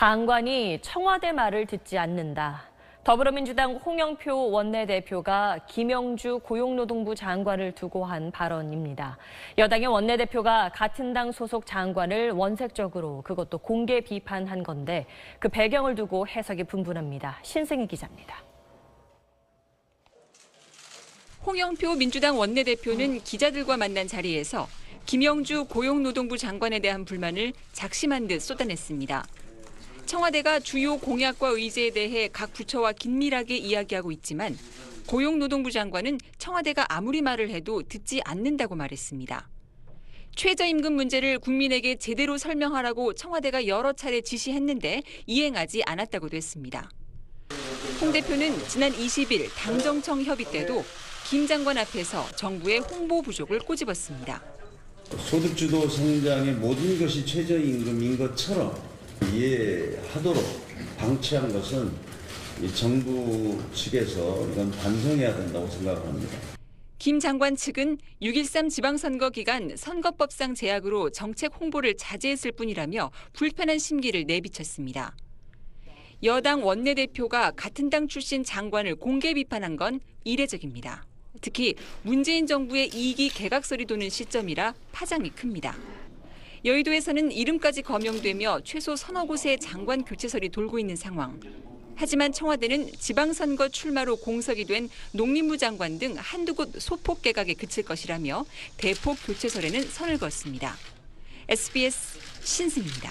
장관이 청와대 말을 듣지 않는다. 더불어민주당 홍영표 원내대표가 김영주 고용노동부 장관을 두고 한 발언입니다. 여당의 원내대표가 같은 당 소속 장관을 원색적으로 그것도 공개 비판한 건데 그 배경을 두고 해석이 분분합니다. 신승희 기자입니다. 홍영표 민주당 원내대표는 기자들과 만난 자리에서 김영주 고용노동부 장관에 대한 불만을 작심한 듯 쏟아냈습니다. 청와대가 주요 공약과 의제에 대해 각 부처와 긴밀하게 이야기하고 있지만 고용노동부 장관은 청와대가 아무리 말을 해도 듣지 않는다고 말했습니다. 최저임금 문제를 국민에게 제대로 설명하라고 청와대가 여러 차례 지시했는데 이행하지 않았다고도 했습니다. 홍 대표는 지난 20일 당정청 협의 때도 김 장관 앞에서 정부의 홍보 부족을 꼬집었습니다. 소득주도 성장의 모든 것이 최저임금인 것처럼 이해하도록 방치한 것은 이 정부 측에서 이건 반성해야 된다고 생각합니다. 김 장관 측은 6.13 지방선거 기간 선거법상 제약으로 정책 홍보를 자제했을 뿐이라며 불편한 심기를 내비쳤습니다. 여당 원내대표가 같은 당 출신 장관을 공개 비판한 건 이례적입니다. 특히 문재인 정부의 이기 개각설이 도는 시점이라 파장이 큽니다. 여의도에서는 이름까지 거명되며 최소 서너 곳의 장관 교체설이 돌고 있는 상황. 하지만 청와대는 지방선거 출마로 공석이 된 농림부 장관 등 한두 곳 소폭 개각에 그칠 것이라며 대폭 교체설에는 선을 그었습니다. SBS 신승입니다.